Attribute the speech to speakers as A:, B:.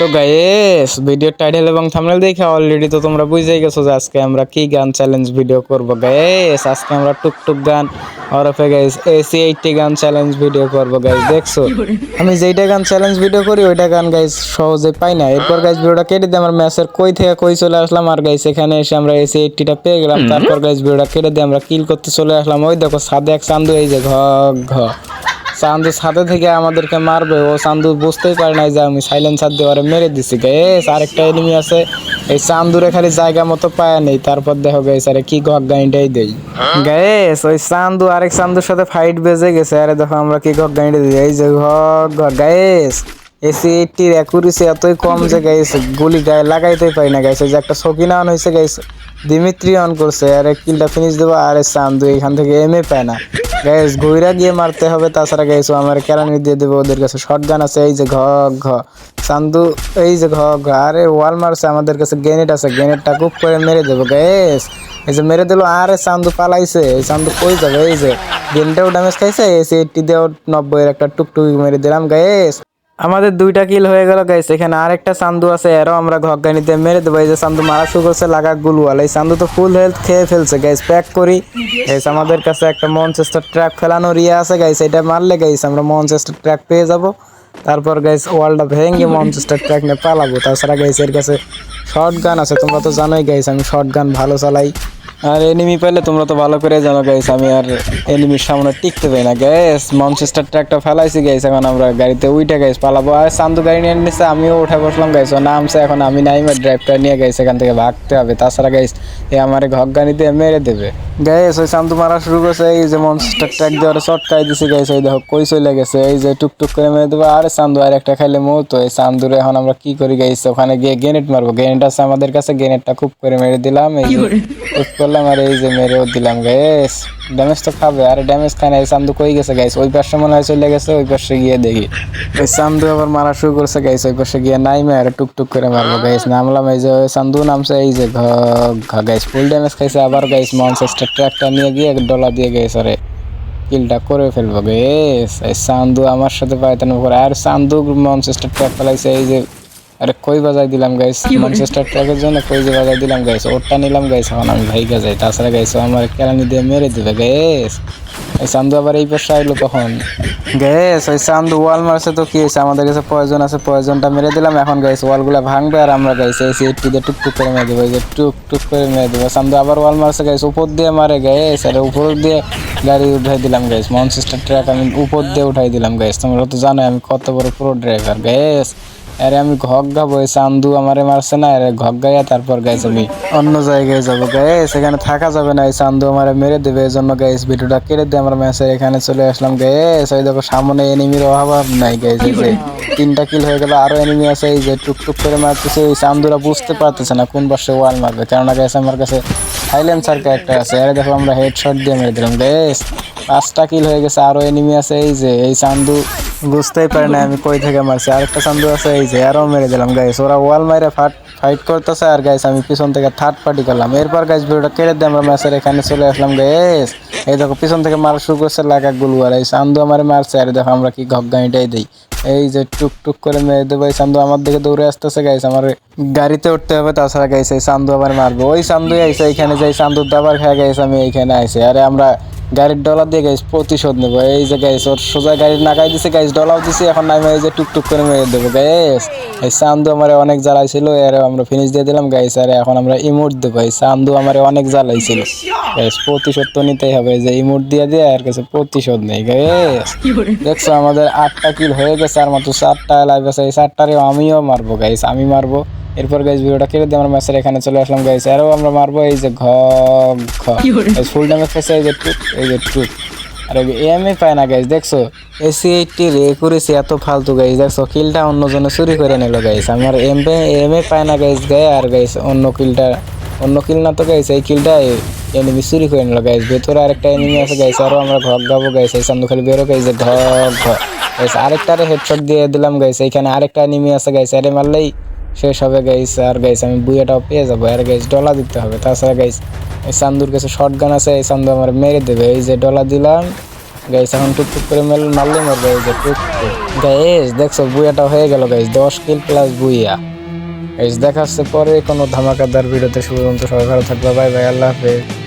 A: তো guys video title এবং thumbnail দেখে অলরেডি তো তোমরা বুঝেই গেছো যে আজকে আমরা কি গান চ্যালেঞ্জ ভিডিও করব। গাইস আজকে আমরা টুকটুক গান ওরফে guys AC eighty gun challenge video করব। গাইস দেখছ? আমি যেইটা গান চ্যালেঞ্জ ভিডিও করি ওইটা গান গাইস সহজে পাই না। এরপর গাইস ভিডিওটা কেটে দিয়ে আমার ম্যাচের কই থেকে কই চলে আসলাম আর গাইস এখানে এসে আমরা এসি এইটটিটা পেয়ে গেলাম। তারপর গাইস ভিডিওটা কেটে দিয়ে আমরা কিল করতে চলে আসলাম। ওই দেখো সাদে এক চান্দু এই যে ঘ ঘ। চান্দু ছাদে থেকে আমাদেরকে মারবে, ও চান্দু বুঝতেই পারে নাই যে আমি সাইলেন্সার দেওয়ারে মেরে দিছি। গেস আরেকটা এনিমি আছে, এই চান্দুরে খালি জায়গা মতো পায় নেই, তারপর দেখো গেস আরে কি ঘক গাইনটাই দেই। গেস ওই চান্দু, আরেক চান্দুর সাথে ফাইট বেজে গেছে, আরে দেখো আমরা কি গক গাইনটা দিই, এই যে ঘক ঘক গাইস এসি এইটির অ্যাকুরেসি এতই কম যে গাইস গুলি গায়ে লাগাইতেই পারি না এই যে একটা সকিনা অন হয়েছে গাইস দিমিত্রি অন করছে, আরে কিলটা ফিনিশ দেবো, আর আরে চান্দু এখান থেকে এমএ পায় না। গাইস ঘুইরা গিয়ে মারতে হবে, তাছাড়া গাইস ও আমার কেরানি দিয়ে দেবো, ওদের কাছে শর্ট গান আছে, এই যে ঘ ঘ। চান্দু এই যে ঘ ঘ। আরে ওয়াল মারছে, আমাদের কাছে গ্রেনেড আছে গ্রেনেডটা খুব করে মেরে দেবো গাইস এই যে মেরে দিল, আরে চান্দু পালাইছে, এই চান্দু কই যাবে, এই যে। গ্রেনেডটাও ড্যামেজ খাইছে এসি এইটটি দিয়েও নব্বইয়ের একটা টুকটুকি মেরে দিলাম গাইস আমাদের দুইটা কিল হয়ে গেল গাইস এখানে আরেকটা চান্দু আছে এরও আমরা ঘগ্গানিতে মেরে দেবো। এই যে চান্দু মারা শুরু করছে, লাগা গুলওয়াল। এই চান্দু তো ফুল হেলথ খেয়ে ফেলছে গাইস প্যাক করি। গাইস আমাদের কাছে একটা মনচেস্টার ট্র্যাক ফেলানোর ইয়ে আছে গাইস এটা মারলে গাইস আমরা মনচেস্টার ট্র্যাক পেয়ে যাব। তারপর গাইস ওয়ালটা ভেঙে মনচেস্টার ট্র্যাক নিয়ে পালাবো। তাছাড়া গাইস এর কাছে শর্ট গান আছে, তোমরা তো জানোই গাইস আমি শর্ট গান ভালো চালাই। আর এনিমি পেলে তোমরা তো ভালো করে জানো গাইস আমি আর এনিমির সামনে টিকতে পাই না গ্যাস মনচেস্টার ট্র্যাকটা ফেলাইছি গাইস এখন আমরা গাড়িতে উইটা গাইস পালাবো। আর চান্দু গাড়ি নিয়ে নিচ্ছে আমিও উঠে বসলাম গাইস ও নামছে এখন আমি নাইমের ড্রাইভটা নিয়ে গাইস এখান থেকে ভাগতে হবে। তাছাড়া গাইস এ আমার ঘর গাড়ি দিয়ে মেরে দেবে। গ্যাস ওই চান্দু মারা শুরু করছে এই যে মনচেস্টার ট্র্যাক দিয়ে ওরা চটকাই দিছে গাইস ওই দেখো কই চলে গেছে এই যে টুকটুক করে মেরে দেবো। আর চান্দু আর একটা খাইলে মতো এই চান্দুরে এখন আমরা কি করি গাইস ওখানে গিয়ে গ্রেনেড মারবো। গ্রেনেড আছে আমাদের কাছে গ্রেনেডটা খুব করে মেরে দিলাম এই করলাম আর এই যে মেরেও দিলাম গাইস ড্যামেজ তো খাবে, আরে ড্যামেজ খায় না, এই চান্দু কই গেছে গাইস ওই পাশে মনে হয় চলে গেছে, ওই পাশে গিয়ে দেখি। ওই চান্দু আবার মারা শুরু করছে গাইস ওই পাশে গিয়ে নাইমে আর টুকটুক করে মারবো গাইস নামলাম, এই যে চান্দু নামছে, এই যে ঘ গাইস ফুল ড্যামেজ খাইছে, আবার গাইস মনসেস্টার ট্র্যাকটা নিয়ে গিয়ে ডলা দিয়ে গেছে, আরে। কিলটা করে ফেলব গেস এই চান্দু আমার সাথে পাইতানো করে, আর চান্দু মনচেস্টার ট্র্যাক ফেলাইছে এই যে আরে কই বাজাই দিলাম গাইস মনচেস্টার ট্র্যাকের জন্য কই যে বাজাই দিলাম গাইস ওরটা নিলাম গাইস এখন আমি ভাইগা যাই। তাছাড়া গাইস আমার কেরানি দিয়ে মেরে দিবে গাইস এই চান্দু আবার এই পাশে আইলো তখন গ্যাস ওই চান্দু ওয়াল মারছে তো কি হয়েছে? আমাদের কাছে প্রয়োজন আছে প্রয়োজনটা মেরে দিলাম। এখন গাইস ওয়ালগুলো ভাঙবে আর আমরা গাইস এই এইটটি দিয়ে টুকটুক করে মেরে দেবো। এই যে টুক টুক করে মেরে দেবো। চান্দু আবার ওয়াল মারছে গাইস উপর দিয়ে মারে গাইস আর উপর দিয়ে গাড়ি উঠাই দিলাম গাইস মনসেস্টার ট্র্যাক আমি উপর দিয়ে উঠাই দিলাম গাইস তোমরা তো জানো আমি কত বড় প্রো ড্রাইভার গাইস আরে আমি ঘক গাবো চান্দু আমারে মারছে না, আরে ঘক গাইয়া তারপর গাইস আমি অন্য জায়গায় যাব। গাইস সেখানে থাকা যাবে না, এই চান্দু আমারে মেরে দেবে এই জন্য গাইস ভিডিওটা কেটে দিয়ে আমার ম্যাচের এখানে চলে আসলাম। গায়ে ওই দেখো, সামনে এনিমির অভাব নাই গাইস যে তিনটা কিল হয়ে গেল, আরও এনিমি আছে, এই যে টুকটুক করে মারতেছে, এই চান্দুরা বুঝতে পারতেছে না কোন পাশে ওয়াল মারবে। কেননা গাইস আমার কাছে সাইলেন্সার একটা আছে আরে দেখো আমরা হেডশট দিয়ে মেরে দিলাম। গাইস পাঁচটা কিল হয়ে গেছে, আরও এনিমি আছে, এই যে, এই চান্দু বুঝতেই পারে না আমি কই থেকে মারছি। আরেকটা চান্দু আছে, এই যে আরও মেরে দিলাম গাইস ওরা ওয়াল মাইরে ফাট ফাইট করতেছে আর গাইস আমি পিছন থেকে থার্ড পার্টি করলাম। এরপর গাইস ভিডিওটা কেটে দিয়ে আমরা ম্যাচের এখানে চলে আসলাম গাইস এই দেখো, পিছন থেকে মারা শুরু করছে লাগা গুলুয়ার এই চান্দু আমার মারছে, আর দেখো আমরা কি ঘগাইটাই দিই। এই যে টুক টুক করে মেরে দেবো, এই চান্দু আমার দিকে দৌড়ে আসতেছে গাইস আমার গাড়িতে উঠতে হবে, তাছাড়া গাইছে এই চান্দু আবার মারবো। ওই সান্দু আইসে এখানে যাই চান্দুর দাবার খেয়ে গাইছে আমি এইখানে আইসে আরে আমরা গাড়ির ডলার দিয়ে গাইস প্রতিশোধ নেব। এই যে গাইস ওর সোজা গাড়ি নাগাই দিছে গাইস ডলাও দিছে এখন নামে এই যে টুকটুক করে মেরে দেবো গাইস। এই চান্দু আমার অনেক জ্বালাইছিল এর আমরা ফিনিশ দিয়ে দিলাম গাইস আর এখন আমরা ইমোট দেবো। এই চান্দু আমার অনেক জ্বালাইছিল। গাইস প্রতিশোধ তো নিতেই হবে যে ইমোট দিয়ে দিয়ে আর কাছে প্রতিশোধ নেই গাইস। দেখছ আমাদের আটটা কিল হয়ে গেছে আর মাত্র চারটা লাইভ আছে এই চারটারে আমিও মারবো গাইস আমি মারবো। এরপর গাইস ভিডিওটা কেটে দিয়ে আমরা ম্যাচের এখানে চলে আসলাম গাইস আরও আমরা মারবো এই যে ঘ ঘ ফুল ড্যামেজ খাইছে এই যে টুক এই যে টুক আর এমএ পায় না গাইস দেখছ? এসি এইটটি রে করেছি এত ফালতু গাইস দেখছ? কিলটা অন্যজনে চুরি করে নিল গাইস আমার এম এমএ পায় না গাইস গায়ে আর গাইস অন্য কিলটা অন্য কিল না তো গাইস এই কিলটা এনিমি চুরি করে নিল গাইস ভেতরে আরেকটা এনিমি আছে গাইস আরও আমরা ঘক গাবো গাইস এই সামনে খালি বেরো গাইস ঘ ঘ গাইস আরেকটারে হেডশট দিয়ে দিলাম গাইস এইখানে আরেকটা এনিমি আছে গাইস আরে মারলেই শেষ হবে গাইস আর গাইস আমি বুয়াটাও পেয়ে যাব। আর গাইস ডলা দিতে হবে। তাছাড়া গাইস এই চান্দুর কাছে শর্ট গান আছে, এই চান্দু আমার মেরে দেবে। এই যে ডলা দিলাম গাইস এখন টুকটুক করে মেল মারলে মারবে। এই যে টুকটুক। গাইস দেখছ, বুয়াটা হয়ে গেল গাইস দশ কিল প্লাস বুইয়া। গাইস দেখা হচ্ছে পরে কোনো ধামাকাদার ভিডিওতে। শুভ সবাই ভালো থাকবে। বাই বাই আল্লাহ হাফেজ।